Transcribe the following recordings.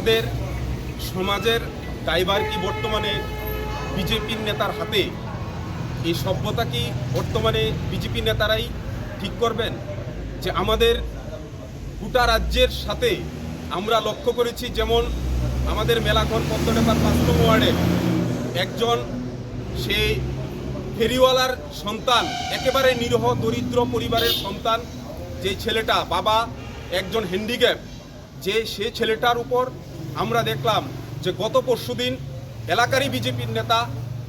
আমাদের সমাজের দায়ভার কি বর্তমানে বিজেপির নেতার হাতে? এই সভ্যতা কি বর্তমানে বিজেপি নেতারাই ঠিক করবেন? যে আমাদের গোটা রাজ্যের সাথে আমরা লক্ষ্য করেছি যেমন আমাদের মেলাঘর পদ্মডেপার পাঁচ নম্বর ওয়ার্ডে একজন সে ফেরিওয়ালার সন্তান, একেবারে নিরহ দরিদ্র পরিবারের সন্তান, যে ছেলেটা, বাবা, একজন হ্যান্ডিক্যাপ যে সে ছেলেটার উপর আমরা দেখলাম যে গত পরশুদিন এলাকারই বিজেপির নেতা,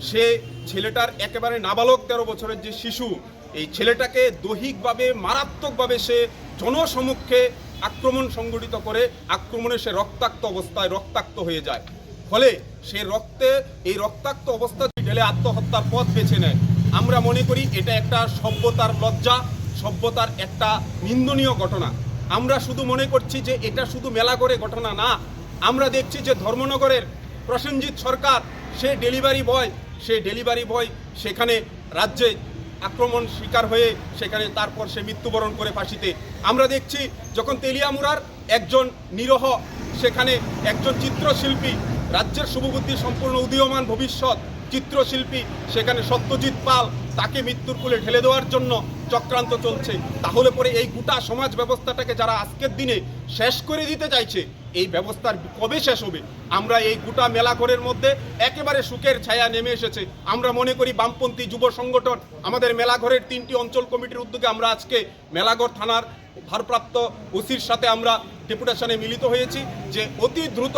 সে ছেলেটার একেবারে নাবালক তেরো বছরের যে শিশু, এই ছেলেটাকে দৈহিকভাবে, মারাত্মকভাবে সে জনসমক্ষে আক্রমণ সংগঠিত করে, আক্রমণে সে রক্তাক্ত অবস্থায় রক্তাক্ত হয়ে যায়। ফলে সে রক্তে, এই রক্তাক্ত অবস্থা ঢেলে আত্মহত্যার পথ বেছে নেয়। আমরা মনে করি এটা একটা সভ্যতার লজ্জা, সভ্যতার একটা নিন্দনীয় ঘটনা। আমরা শুধু মনে করছি যে এটা শুধু মেলা করে ঘটনা না আমরা দেখছি যে ধর্মনগরের প্রসেনজিৎ সরকার, সে ডেলিভারি বয়, সে ডেলিভারি বয় সেখানে রাজ্যে আক্রমণ শিকার হয়ে সেখানে তারপর সে মৃত্যুবরণ করে ফাঁসিতে। আমরা দেখছি যখন তেলিয়ামুড়ার একজন নিরহ, সেখানে একজন চিত্রশিল্পী, রাজ্যের শুভবুদ্ধি সম্পূর্ণ উদীয়মান ভবিষ্যৎ চিত্রশিল্পী, সেখানে সত্যজিৎ পাল তাকে মৃত্যুর কোলে ঢেলে দেওয়ার জন্য চক্রান্ত চলছে। তাহলে পরে এই গোটা সমাজ ব্যবস্থাটাকে যারা আজকের দিনে শেষ করে দিতে চাইছে এই ব্যবস্থার কবে শেষ হবে? আমরা এই গোটা মেলাঘরের মধ্যে একেবারে সুখের ছায়া নেমে এসেছে। আমরা মনে করি বামপন্থী যুব সংগঠন, আমাদের মেলাঘরের তিনটি অঞ্চল কমিটির উদ্যোগে আমরা আজকে মেলাঘর থানার ভারপ্রাপ্ত ওসির সাথে আমরা ডেপুটেশনে মিলিত হয়েছি যে অতি দ্রুত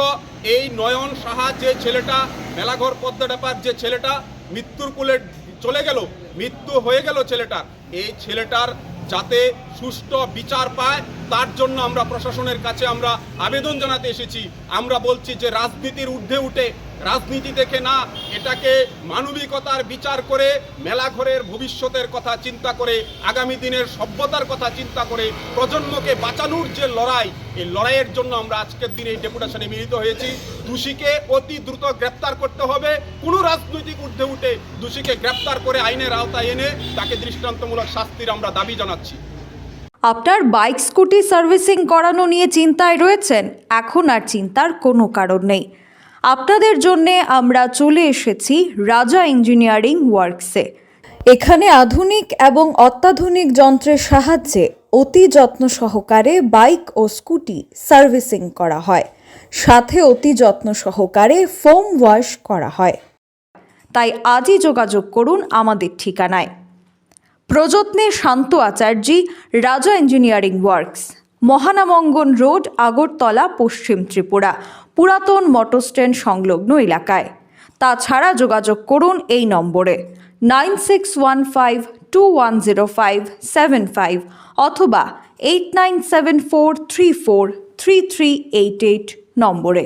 এই নয়ন সাহা যে ছেলেটা, মেলাঘর পদ্মা যে ছেলেটা, মৃত্যুর কোলে চলে গেল, মৃত্যু হয়ে গেল ছেলেটার। এই ছেলেটার যাতে সুষ্ঠু বিচার পায়, তার জন্য আমরা প্রশাসনের কাছে আমরা আবেদন জানাতে এসেছি। আমরা বলছি যে রাজনীতির ঊর্ধ্বে উঠে রাজনীতি দেখে না, এটাকে মানবিকতার বিচার করে মেলাঘরের ভবিষ্যতের কথা চিন্তা করে, আগামী দিনের সভ্যতার কথা চিন্তা করে প্রজন্মকে বাঁচানোর যে লড়াই, এই লড়াইয়ের জন্য আমরা আজকের দিনে এই ডেপুটেশনে মিলিত হয়েছি। দোষীকে অতি দ্রুত গ্রেপ্তার করতে হবে। কোনো রাজনৈতিক ঊর্ধ্বে উঠে দোষীকে গ্রেপ্তার করে আইনের আওতায় এনে তাকে দৃষ্টান্তমূলক শাস্তির আমরা দাবি জানাচ্ছি। আপনার বাইক, স্কুটি সার্ভিসিং করানো নিয়ে চিন্তায় রয়েছেন? এখন আর চিন্তার কোনো কারণ নেই। আপনাদের জন্যে আমরা চলে এসেছি রাজা ইঞ্জিনিয়ারিং ওয়ার্কসে। এখানে আধুনিক এবং অত্যাধুনিক যন্ত্রের সাহায্যে অতি যত্ন সহকারে বাইক ও স্কুটি সার্ভিসিং করা হয়। সাথে অতি যত্ন সহকারে ফোম ওয়াশ করা হয়। তাই আজই যোগাযোগ করুন আমাদের ঠিকানায়। প্রযত্নে Shanta Acharjee, Raja engineering works. Mahanamangan road, Agartala, পশ্চিম ত্রিপুরা, পুরাতন মোটর স্ট্যান্ড সংলগ্ন এলাকায়। তাছাড়া যোগাযোগ করুন এই নম্বরে nine six one five two one zero five seven five অথবা eight nine seven four three four three three eight eight নম্বরে।